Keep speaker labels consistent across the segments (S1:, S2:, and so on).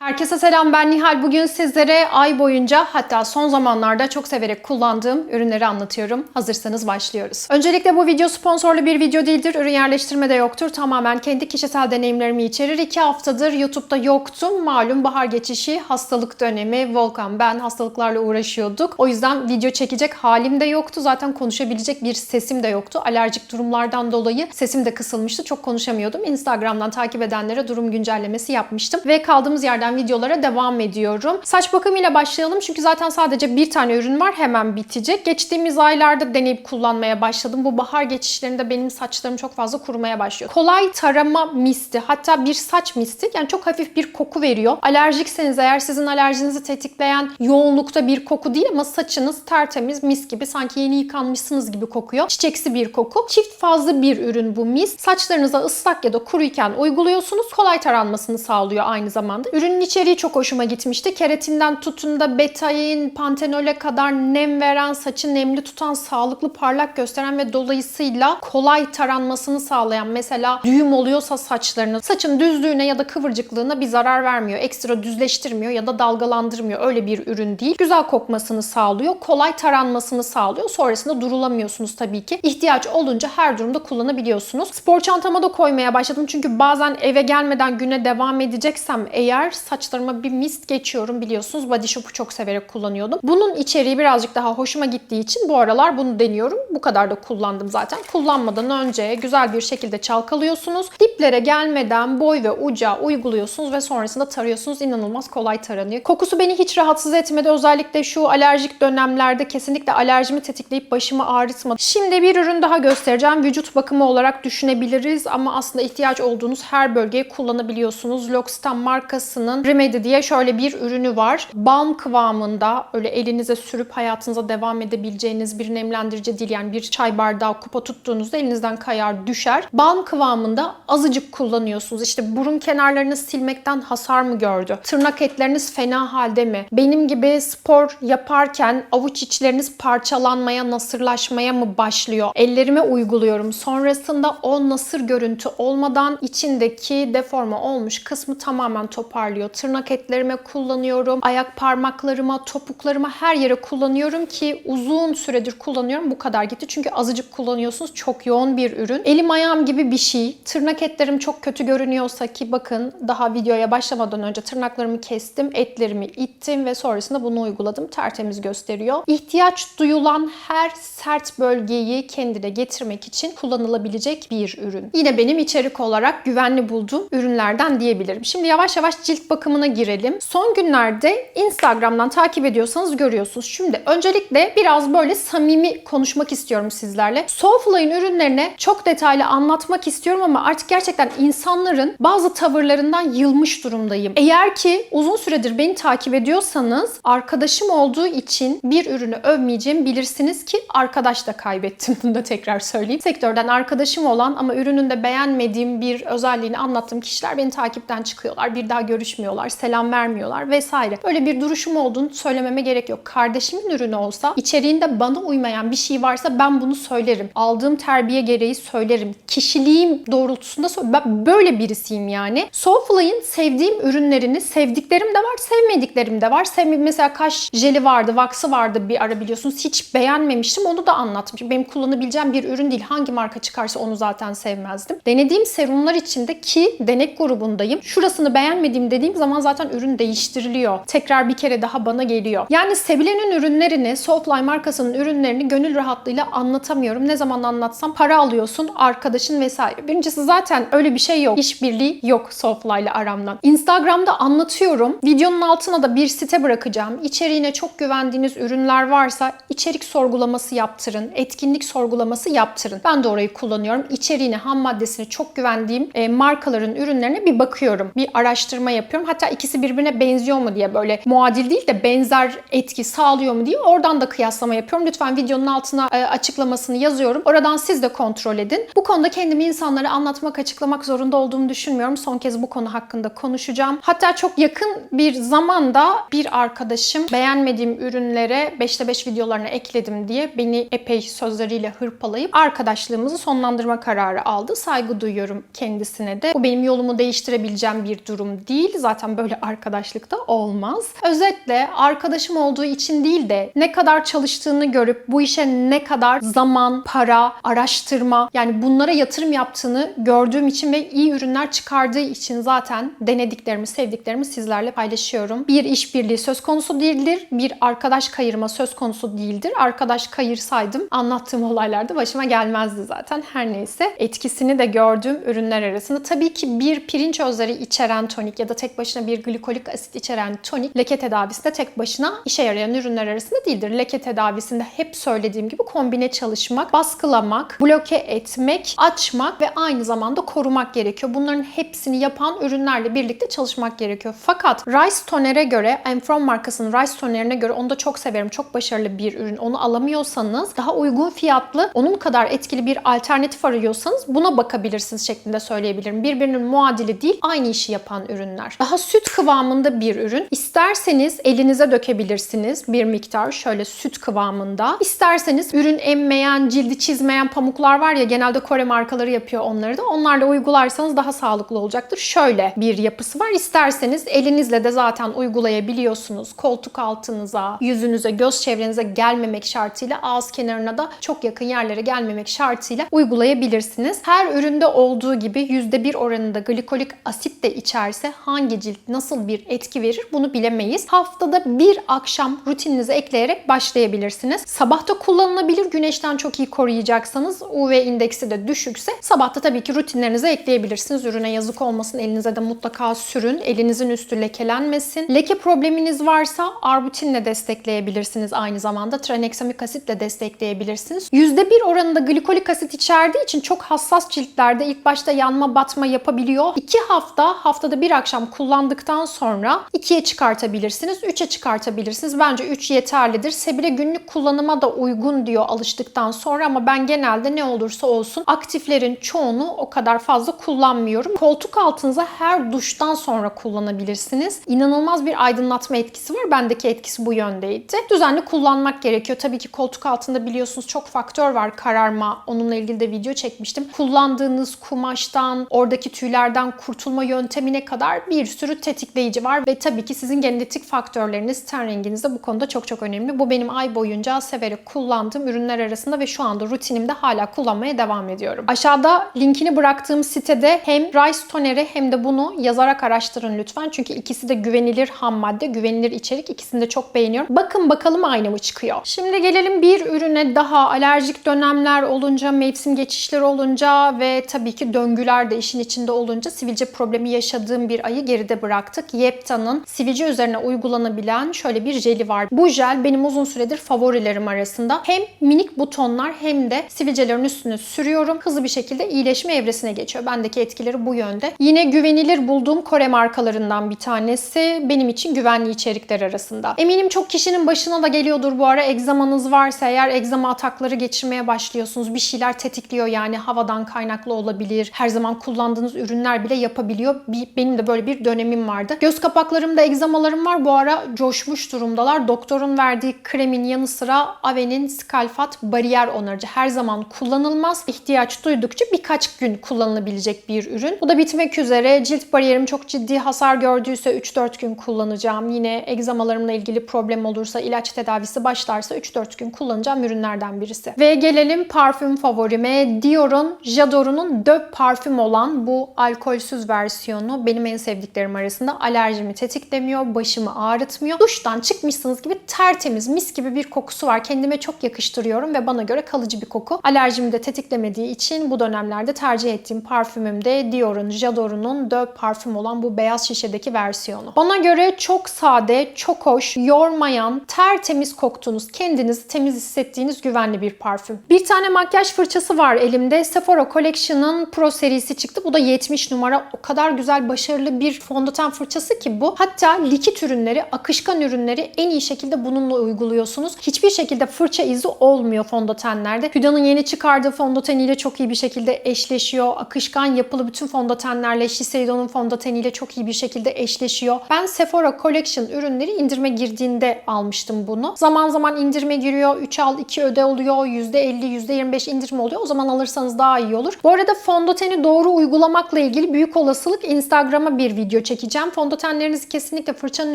S1: Herkese selam ben Nihal. Bugün sizlere ay boyunca hatta son zamanlarda çok severek kullandığım ürünleri anlatıyorum. Hazırsanız başlıyoruz. Öncelikle bu video sponsorlu bir video değildir. Ürün yerleştirme de yoktur. Tamamen kendi kişisel deneyimlerimi içerir. İki haftadır YouTube'da yoktum. Malum bahar geçişi, hastalık dönemi, Volkan ben hastalıklarla uğraşıyorduk. O yüzden video çekecek halim de yoktu. Zaten konuşabilecek bir sesim de yoktu. Alerjik durumlardan dolayı sesim de kısılmıştı. Çok konuşamıyordum. Instagram'dan takip edenlere durum güncellemesi yapmıştım. Ve kaldığımız yerden videolara devam ediyorum. Saç bakımıyla başlayalım çünkü zaten sadece bir tane ürün var hemen bitecek. Geçtiğimiz aylarda deneyip kullanmaya başladım. Bu bahar geçişlerinde benim saçlarım çok fazla kurumaya başlıyor. Kolay tarama misti hatta bir saç misti yani çok hafif bir koku veriyor. Alerjikseniz eğer sizin alerjinizi tetikleyen yoğunlukta bir koku değil ama saçınız tertemiz mis gibi sanki yeni yıkanmışsınız gibi kokuyor. Çiçeksi bir koku. Çift fazlı bir ürün bu mist. Saçlarınıza ıslak ya da kuruyken uyguluyorsunuz. Kolay taranmasını sağlıyor aynı zamanda. Ürünün içeriği çok hoşuma gitmişti. Keratinden tutun da betain, pantenole kadar nem veren, saçı nemli tutan, sağlıklı parlak gösteren ve dolayısıyla kolay taranmasını sağlayan mesela düğüm oluyorsa saçlarınız saçın düzlüğüne ya da kıvırcıklığına bir zarar vermiyor. Ekstra düzleştirmiyor ya da dalgalandırmıyor. Öyle bir ürün değil. Güzel kokmasını sağlıyor. Kolay taranmasını sağlıyor. Sonrasında durulamıyorsunuz tabii ki. İhtiyaç olunca her durumda kullanabiliyorsunuz. Spor çantama da koymaya başladım. Çünkü bazen eve gelmeden güne devam edeceksem eğer saçlarıma bir mist geçiyorum biliyorsunuz. Body Shop'u çok severek kullanıyordum. Bunun içeriği birazcık daha hoşuma gittiği için bu aralar bunu deniyorum. Bu kadar da kullandım zaten. Kullanmadan önce güzel bir şekilde çalkalıyorsunuz. Diplere gelmeden boy ve uca uyguluyorsunuz ve sonrasında tarıyorsunuz. İnanılmaz kolay taranıyor. Kokusu beni hiç rahatsız etmedi. Özellikle şu alerjik dönemlerde kesinlikle alerjimi tetikleyip başımı ağrıtmadı. Şimdi bir ürün daha göstereceğim. Vücut bakımı olarak düşünebiliriz ama aslında ihtiyaç olduğunuz her bölgeye kullanabiliyorsunuz. L'Occitane markasının Remedy diye şöyle bir ürünü var. Balm kıvamında öyle elinize sürüp hayatınıza devam edebileceğiniz bir nemlendirici değil. Yani bir çay bardağı kupa tuttuğunuzda elinizden kayar düşer. Balm kıvamında azıcık kullanıyorsunuz. İşte burun kenarlarını silmekten hasar mı gördü? Tırnak etleriniz fena halde mi? Benim gibi spor yaparken avuç içleriniz parçalanmaya, nasırlaşmaya mı başlıyor? Ellerime uyguluyorum. Sonrasında o nasır görüntü olmadan içindeki deforme olmuş kısmı tamamen toparlıyor. Tırnak etlerime kullanıyorum. Ayak parmaklarıma, topuklarıma her yere kullanıyorum ki uzun süredir kullanıyorum. Bu kadar gitti. Çünkü azıcık kullanıyorsunuz. Çok yoğun bir ürün. Elim ayağım gibi bir şey. Tırnak etlerim çok kötü görünüyorsa ki bakın daha videoya başlamadan önce tırnaklarımı kestim. Etlerimi ittim ve sonrasında bunu uyguladım. Tertemiz gösteriyor. İhtiyaç duyulan her sert bölgeyi kendine getirmek için kullanılabilecek bir ürün. Yine benim içerik olarak güvenli bulduğum ürünlerden diyebilirim. Şimdi yavaş yavaş cilt bakımına girelim. Son günlerde Instagram'dan takip ediyorsanız görüyorsunuz. Şimdi öncelikle biraz böyle samimi konuşmak istiyorum sizlerle. Soulfly'ın ürünlerine çok detaylı anlatmak istiyorum ama artık gerçekten insanların bazı tavırlarından yılmış durumdayım. Eğer ki uzun süredir beni takip ediyorsanız arkadaşım olduğu için bir ürünü övmeyeceğim bilirsiniz ki arkadaş da kaybettim. Bunu da tekrar söyleyeyim. Sektörden arkadaşım olan ama ürününde beğenmediğim bir özelliğini anlattığım kişiler beni takipten çıkıyorlar. Bir daha görüşmüyorlar, selam vermiyorlar vesaire. Böyle bir duruşum olduğunu söylememe gerek yok. Kardeşimin ürünü olsa içeriğinde bana uymayan bir şey varsa ben bunu söylerim. Aldığım terbiye gereği söylerim. Kişiliğim doğrultusunda ben böyle birisiyim yani. Soulfly'ın sevdiğim ürünlerini sevdiklerim de var, sevmediklerim de var. Sevmediğim mesela kaş jeli vardı, vaksı vardı bir ara biliyorsunuz. Hiç beğenmemiştim. Onu da anlatmışım. Benim kullanabileceğim bir ürün değil. Hangi marka çıkarsa onu zaten sevmezdim. Denediğim serumlar içinde ki denek grubundayım. Şurasını beğenmediğim dediğim zaman zaten ürün değiştiriliyor. Tekrar bir kere daha bana geliyor. Yani sevilenin ürünlerini, Soulfly markasının ürünlerini gönül rahatlığıyla anlatamıyorum. Ne zaman anlatsam para alıyorsun, arkadaşın vesaire. Birincisi zaten öyle bir şey yok. İşbirliği yok Soulfly ile aramdan. Instagram'da anlatıyorum. Videonun altına da bir site bırakacağım. İçeriğine çok güvendiğiniz ürünler varsa içerik sorgulaması yaptırın. Etkinlik sorgulaması yaptırın. Ben de orayı kullanıyorum. İçeriğine, ham maddesine çok güvendiğim e, markaların ürünlerine bir bakıyorum. Bir araştırma yapıyorum. Hatta ikisi birbirine benziyor mu diye böyle muadil değil de benzer etki sağlıyor mu diye oradan da kıyaslama yapıyorum. Lütfen videonun altına e, açıklamasını yazıyorum. Oradan siz de kontrol edin. Bu konuda kendimi insanlara anlatmak, açıklamak zorunda olduğumu düşünmüyorum. Son kez bu konu hakkında konuşacağım. Hatta çok yakın bir zamanda bir arkadaşım beğenmediğim ürünlere 5'te 5 videolarına ekledim diye beni epey sözleriyle hırpalayıp arkadaşlığımızı sonlandırma kararı aldı. Saygı duyuyorum kendisine de. Bu benim yolumu değiştirebileceğim bir durum değil. Zaten zaten böyle arkadaşlıkta olmaz. Özetle arkadaşım olduğu için değil de ne kadar çalıştığını görüp bu işe ne kadar zaman, para, araştırma yani bunlara yatırım yaptığını gördüğüm için ve iyi ürünler çıkardığı için zaten denediklerimi, sevdiklerimi sizlerle paylaşıyorum. Bir işbirliği söz konusu değildir. Bir arkadaş kayırma söz konusu değildir. Arkadaş kayırsaydım anlattığım olaylarda başıma gelmezdi zaten. Her neyse etkisini de gördüğüm ürünler arasında tabii ki bir pirinç özleri içeren tonik ya da tek başına bir glikolik asit içeren tonik leke tedavisinde tek başına işe yarayan ürünler arasında değildir. Leke tedavisinde hep söylediğim gibi kombine çalışmak, baskılamak, bloke etmek, açmak ve aynı zamanda korumak gerekiyor. Bunların hepsini yapan ürünlerle birlikte çalışmak gerekiyor. Fakat Rice Toner'e göre, Enfrom markasının Rice Toner'ine göre onu da çok severim. Çok başarılı bir ürün. Onu alamıyorsanız daha uygun fiyatlı, onun kadar etkili bir alternatif arıyorsanız buna bakabilirsiniz şeklinde söyleyebilirim. Birbirinin muadili değil, aynı işi yapan ürünler. Daha süt kıvamında bir ürün. İsterseniz elinize dökebilirsiniz bir miktar şöyle süt kıvamında. İsterseniz ürün emmeyen, cildi çizmeyen pamuklar var ya genelde Kore markaları yapıyor onları da. Onlarla uygularsanız daha sağlıklı olacaktır. Şöyle bir yapısı var. İsterseniz elinizle de zaten uygulayabiliyorsunuz. Koltuk altınıza, yüzünüze, göz çevrenize gelmemek şartıyla ağız kenarına da çok yakın yerlere gelmemek şartıyla uygulayabilirsiniz. Her üründe olduğu gibi %1 oranında glikolik asit de içerse hangi cilt nasıl bir etki verir bunu bilemeyiz. Haftada bir akşam rutininize ekleyerek başlayabilirsiniz. Sabahta kullanılabilir. Güneşten çok iyi koruyacaksanız UV indeksi de düşükse sabahta tabii ki rutinlerinize ekleyebilirsiniz. Ürüne yazık olmasın. Elinize de mutlaka sürün. Elinizin üstü lekelenmesin. Leke probleminiz varsa arbutinle destekleyebilirsiniz aynı zamanda. Tranexamik asitle destekleyebilirsiniz. %1 oranında glikolik asit içerdiği için çok hassas ciltlerde ilk başta yanma batma yapabiliyor. 2 hafta haftada bir akşam kullandıktan sonra 2'ye çıkartabilirsiniz. 3'e çıkartabilirsiniz. Bence 3 yeterlidir. Sebile günlük kullanıma da uygun diyor alıştıktan sonra ama ben genelde ne olursa olsun aktiflerin çoğunu o kadar fazla kullanmıyorum. Koltuk altınıza her duştan sonra kullanabilirsiniz. İnanılmaz bir aydınlatma etkisi var. Bendeki etkisi bu yöndeydi. Düzenli kullanmak gerekiyor. Tabii ki koltuk altında biliyorsunuz çok faktör var kararma. Onunla ilgili de video çekmiştim. Kullandığınız kumaştan, oradaki tüylerden kurtulma yöntemine kadar bir sürü tetikleyici var ve tabii ki sizin genetik faktörleriniz, ten renginiz de bu konuda çok çok önemli. Bu benim ay boyunca severek kullandığım ürünler arasında ve şu anda rutinimde hala kullanmaya devam ediyorum. Aşağıda linkini bıraktığım sitede hem Rice Toner'i hem de bunu yazarak araştırın lütfen. Çünkü ikisi de güvenilir ham madde, güvenilir içerik. İkisini de çok beğeniyorum. Bakın bakalım aynı mı çıkıyor. Şimdi gelelim bir ürüne daha alerjik dönemler olunca, mevsim geçişleri olunca ve tabii ki döngüler de işin içinde olunca sivilce problemi yaşadığım bir ayı geride bıraktık. Yepta'nın sivilce üzerine uygulanabilen şöyle bir jeli var. Bu jel benim uzun süredir favorilerim arasında. Hem minik butonlar hem de sivilcelerin üstüne sürüyorum. Hızlı bir şekilde iyileşme evresine geçiyor. Bendeki etkileri bu yönde. Yine güvenilir bulduğum Kore markalarından bir tanesi. Benim için güvenli içerikler arasında. Eminim çok kişinin başına da geliyordur bu ara egzamanız varsa eğer egzama atakları geçirmeye başlıyorsunuz. Bir şeyler tetikliyor yani havadan kaynaklı olabilir. Her zaman kullandığınız ürünler bile yapabiliyor. Benim de böyle bir dönemim vardı. Göz kapaklarımda egzamalarım var. Bu ara coşmuş durumdalar. Doktorun verdiği kremin yanı sıra Ave'nin Skalfat bariyer onarıcı. Her zaman kullanılmaz. İhtiyaç duydukça birkaç gün kullanılabilecek bir ürün. Bu da bitmek üzere. Cilt bariyerim çok ciddi hasar gördüyse 3-4 gün kullanacağım. Yine egzamalarımla ilgili problem olursa, ilaç tedavisi başlarsa 3-4 gün kullanacağım ürünlerden birisi. Ve gelelim parfüm favorime. Dior'un J'adore'un De parfüm olan bu alkolsüz versiyonu benim en sevdiklerim arasında. Alerjimi tetiklemiyor, başımı ağrıtmıyor. Duştan çıkmışsınız gibi tertemiz, mis gibi bir kokusu var. Kendime çok yakıştırıyorum ve bana göre kalıcı bir koku. Alerjimi de tetiklemediği için bu dönemlerde tercih ettiğim parfümüm de Dior'un J'adore'un De parfüm olan bu beyaz şişedeki versiyonu. Bana göre çok sade, çok hoş, yormayan, tertemiz koktuğunuz, kendinizi temiz hissettiğiniz güvenli bir parfüm. Bir tane makyaj fırçası var elimde. Sephora Collection'ın Pro serisi çıktı. Bu da 70 numara. O kadar güzel, başarılı bir fondöten fırçası ki bu. Hatta likit ürünleri, akışkan ürünleri en iyi şekilde bununla uyguluyorsunuz. Hiçbir şekilde fırça izi olmuyor fondötenlerde. Hüda'nın yeni çıkardığı fondöteniyle çok iyi bir şekilde eşleşiyor. Akışkan yapılı bütün fondötenlerle Shiseido'nun fondöteniyle çok iyi bir şekilde eşleşiyor. Ben Sephora Collection ürünleri indirime girdiğinde almıştım bunu. Zaman zaman indirime giriyor. 3 al 2 öde oluyor. %50, %25 indirim oluyor. O zaman alırsanız daha iyi olur. Bu arada fondöteni doğru uygulamakla ilgili büyük olasılık Instagram'a bir video video çekeceğim. Fondötenlerinizi kesinlikle fırçanın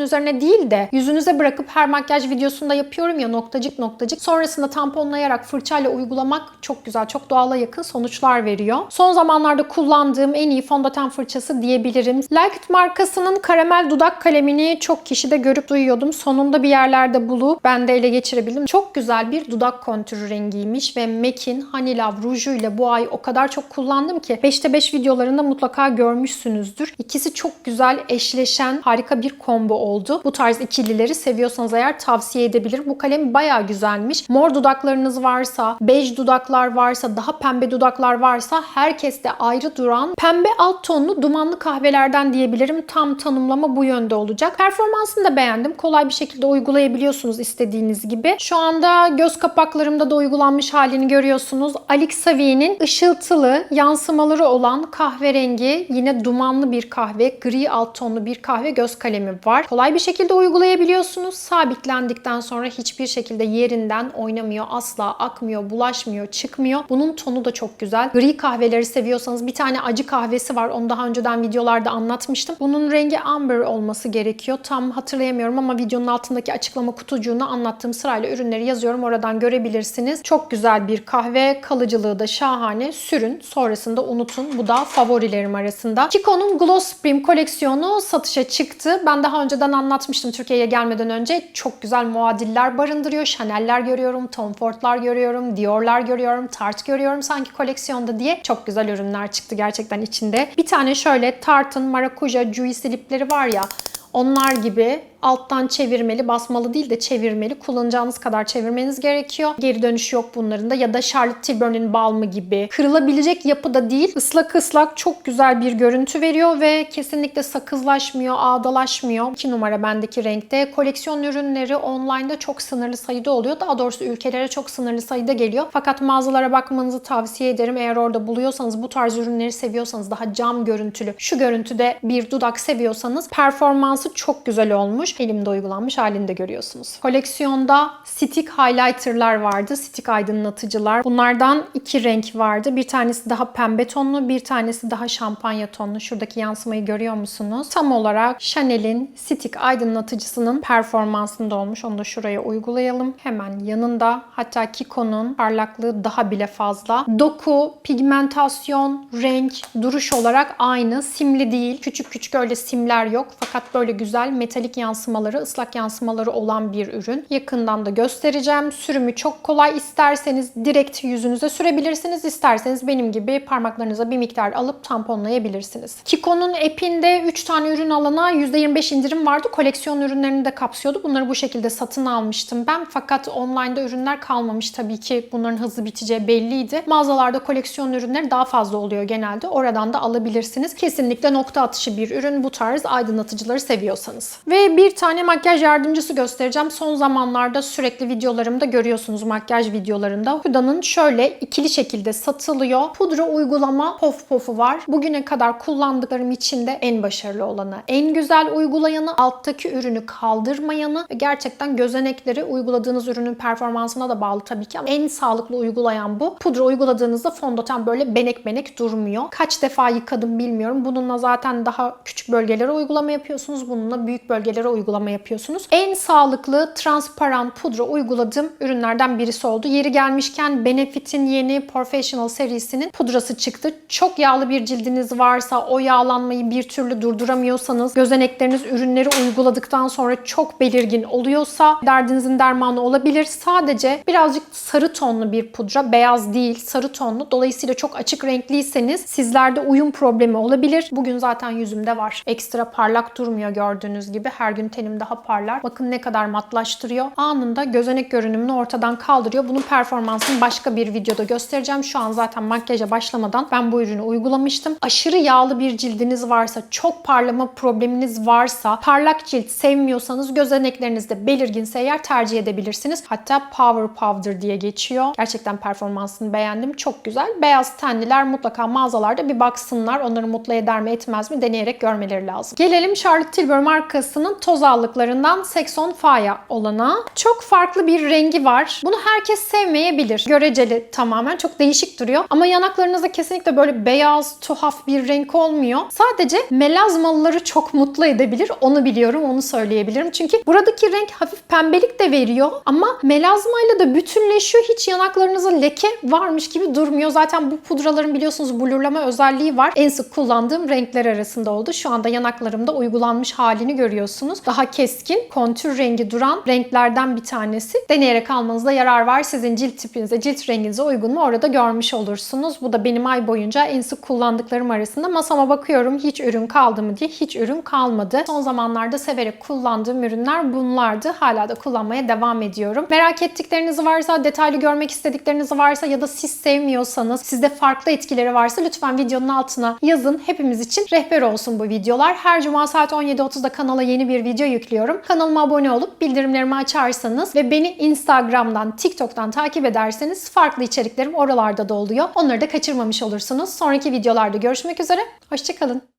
S1: üzerine değil de yüzünüze bırakıp her makyaj videosunda yapıyorum ya noktacık noktacık. Sonrasında tamponlayarak fırçayla uygulamak çok güzel, çok doğala yakın sonuçlar veriyor. Son zamanlarda kullandığım en iyi fondöten fırçası diyebilirim. Like It markasının karamel dudak kalemini çok kişide görüp duyuyordum. Sonunda bir yerlerde bulup ben de ele geçirebildim. Çok güzel bir dudak kontürü rengiymiş ve MAC'in Honey Love rujuyla bu ay o kadar çok kullandım ki 5'te 5 videolarında mutlaka görmüşsünüzdür. İkisi çok güzel eşleşen harika bir combo oldu. Bu tarz ikilileri seviyorsanız eğer tavsiye edebilirim. Bu kalem bayağı güzelmiş. Mor dudaklarınız varsa, bej dudaklar varsa, daha pembe dudaklar varsa herkeste ayrı duran pembe alt tonlu dumanlı kahvelerden diyebilirim. Tam tanımlama bu yönde olacak. Performansını da beğendim. Kolay bir şekilde uygulayabiliyorsunuz istediğiniz gibi. Şu anda göz kapaklarımda da uygulanmış halini görüyorsunuz. Alex ışıltılı yansımaları olan kahverengi yine dumanlı bir kahve, gri alt tonlu bir kahve göz kalemi var. Kolay bir şekilde uygulayabiliyorsunuz. Sabitlendikten sonra hiçbir şekilde yerinden oynamıyor, asla akmıyor, bulaşmıyor, çıkmıyor. Bunun tonu da çok güzel. Gri kahveleri seviyorsanız bir tane acı kahvesi var. Onu daha önceden videolarda anlatmıştım. Bunun rengi amber olması gerekiyor. Tam hatırlayamıyorum ama videonun altındaki açıklama kutucuğuna anlattığım sırayla ürünleri yazıyorum. Oradan görebilirsiniz. Çok güzel bir kahve. Kalıcılığı da şahane. Sürün. Sonrasında unutun. Bu da favorilerim arasında. Kiko'nun Gloss Supreme koleksiyonu satışa çıktı. Ben daha önceden anlatmıştım Türkiye'ye gelmeden önce. Çok güzel muadiller barındırıyor. Chanel'ler görüyorum, Tom Ford'lar görüyorum, Dior'lar görüyorum, Tarte görüyorum sanki koleksiyonda diye. Çok güzel ürünler çıktı gerçekten içinde. Bir tane şöyle Tarte'ın Maracuja Juicy lipleri var ya onlar gibi alttan çevirmeli, basmalı değil de çevirmeli. Kullanacağınız kadar çevirmeniz gerekiyor. Geri dönüş yok bunların da. Ya da Charlotte Tilbury'nin balmı gibi. Kırılabilecek yapıda değil. Islak ıslak çok güzel bir görüntü veriyor ve kesinlikle sakızlaşmıyor, ağdalaşmıyor. 2 numara bendeki renkte. Koleksiyon ürünleri online'da çok sınırlı sayıda oluyor. Daha doğrusu ülkelere çok sınırlı sayıda geliyor. Fakat mağazalara bakmanızı tavsiye ederim. Eğer orada buluyorsanız, bu tarz ürünleri seviyorsanız, daha cam görüntülü, şu görüntüde bir dudak seviyorsanız performansı çok güzel olmuş elimde uygulanmış halini de görüyorsunuz. Koleksiyonda stick highlighterlar vardı. Stick aydınlatıcılar. Bunlardan iki renk vardı. Bir tanesi daha pembe tonlu, bir tanesi daha şampanya tonlu. Şuradaki yansımayı görüyor musunuz? Tam olarak Chanel'in stick aydınlatıcısının performansında olmuş. Onu da şuraya uygulayalım. Hemen yanında hatta Kiko'nun parlaklığı daha bile fazla. Doku, pigmentasyon, renk, duruş olarak aynı. Simli değil. Küçük küçük öyle simler yok. Fakat böyle güzel metalik yansımaları, ıslak yansımaları olan bir ürün. Yakından da göstereceğim. Sürümü çok kolay. İsterseniz direkt yüzünüze sürebilirsiniz. İsterseniz benim gibi parmaklarınıza bir miktar alıp tamponlayabilirsiniz. Kiko'nun app'inde 3 tane ürün alana %25 indirim vardı. Koleksiyon ürünlerini de kapsıyordu. Bunları bu şekilde satın almıştım ben. Fakat online'da ürünler kalmamış. Tabii ki bunların hızlı biteceği belliydi. Mağazalarda koleksiyon ürünleri daha fazla oluyor genelde. Oradan da alabilirsiniz. Kesinlikle nokta atışı bir ürün bu tarz aydınlatıcıları seviyorsanız. Ve bir tane makyaj yardımcısı göstereceğim. Son zamanlarda sürekli videolarımda görüyorsunuz makyaj videolarında. Huda'nın şöyle ikili şekilde satılıyor. Pudra uygulama pof pofu var. Bugüne kadar kullandıklarım içinde en başarılı olanı. En güzel uygulayanı, alttaki ürünü kaldırmayanı ve gerçekten gözenekleri uyguladığınız ürünün performansına da bağlı tabii ki ama en sağlıklı uygulayan bu. Pudra uyguladığınızda fondöten böyle benek benek durmuyor. Kaç defa yıkadım bilmiyorum. Bununla zaten daha küçük bölgelere uygulama yapıyorsunuz. Bununla büyük bölgelere uygulama yapıyorsunuz. En sağlıklı transparan pudra uyguladığım ürünlerden birisi oldu. Yeri gelmişken Benefit'in yeni Professional serisinin pudrası çıktı. Çok yağlı bir cildiniz varsa o yağlanmayı bir türlü durduramıyorsanız gözenekleriniz ürünleri uyguladıktan sonra çok belirgin oluyorsa derdinizin dermanı olabilir. Sadece birazcık sarı tonlu bir pudra. Beyaz değil, sarı tonlu. Dolayısıyla çok açık renkliyseniz sizlerde uyum problemi olabilir. Bugün zaten yüzümde var. Ekstra parlak durmuyor gördüğünüz gibi. Her gün tenim daha parlar. Bakın ne kadar matlaştırıyor. Anında gözenek görünümünü ortadan kaldırıyor. Bunun performansını başka bir videoda göstereceğim. Şu an zaten makyaja başlamadan ben bu ürünü uygulamıştım. Aşırı yağlı bir cildiniz varsa, çok parlama probleminiz varsa, parlak cilt sevmiyorsanız gözeneklerinizde belirginse eğer tercih edebilirsiniz. Hatta Power Powder diye geçiyor. Gerçekten performansını beğendim. Çok güzel. Beyaz tenliler mutlaka mağazalarda bir baksınlar. Onları mutlu eder mi etmez mi deneyerek görmeleri lazım. Gelelim Charlotte Tilbury markasının toz toz allıklarından Sexon Faya olana. Çok farklı bir rengi var. Bunu herkes sevmeyebilir. Göreceli tamamen. Çok değişik duruyor. Ama yanaklarınızda kesinlikle böyle beyaz, tuhaf bir renk olmuyor. Sadece melazmalıları çok mutlu edebilir. Onu biliyorum, onu söyleyebilirim. Çünkü buradaki renk hafif pembelik de veriyor. Ama melazmayla da bütünleşiyor. Hiç yanaklarınıza leke varmış gibi durmuyor. Zaten bu pudraların biliyorsunuz blurlama özelliği var. En sık kullandığım renkler arasında oldu. Şu anda yanaklarımda uygulanmış halini görüyorsunuz. Daha keskin, kontür rengi duran renklerden bir tanesi. Deneyerek almanızda yarar var. Sizin cilt tipinize, cilt renginize uygun mu orada görmüş olursunuz. Bu da benim ay boyunca en sık kullandıklarım arasında. Masama bakıyorum hiç ürün kaldı mı diye. Hiç ürün kalmadı. Son zamanlarda severek kullandığım ürünler bunlardı. Hala da kullanmaya devam ediyorum. Merak ettikleriniz varsa, detaylı görmek istedikleriniz varsa ya da siz sevmiyorsanız, sizde farklı etkileri varsa lütfen videonun altına yazın. Hepimiz için rehber olsun bu videolar. Her cuma saat 17.30'da kanala yeni bir video yüklüyorum. Kanalıma abone olup bildirimlerimi açarsanız ve beni Instagram'dan, TikTok'tan takip ederseniz farklı içeriklerim oralarda da oluyor. Onları da kaçırmamış olursunuz. Sonraki videolarda görüşmek üzere. Hoşçakalın.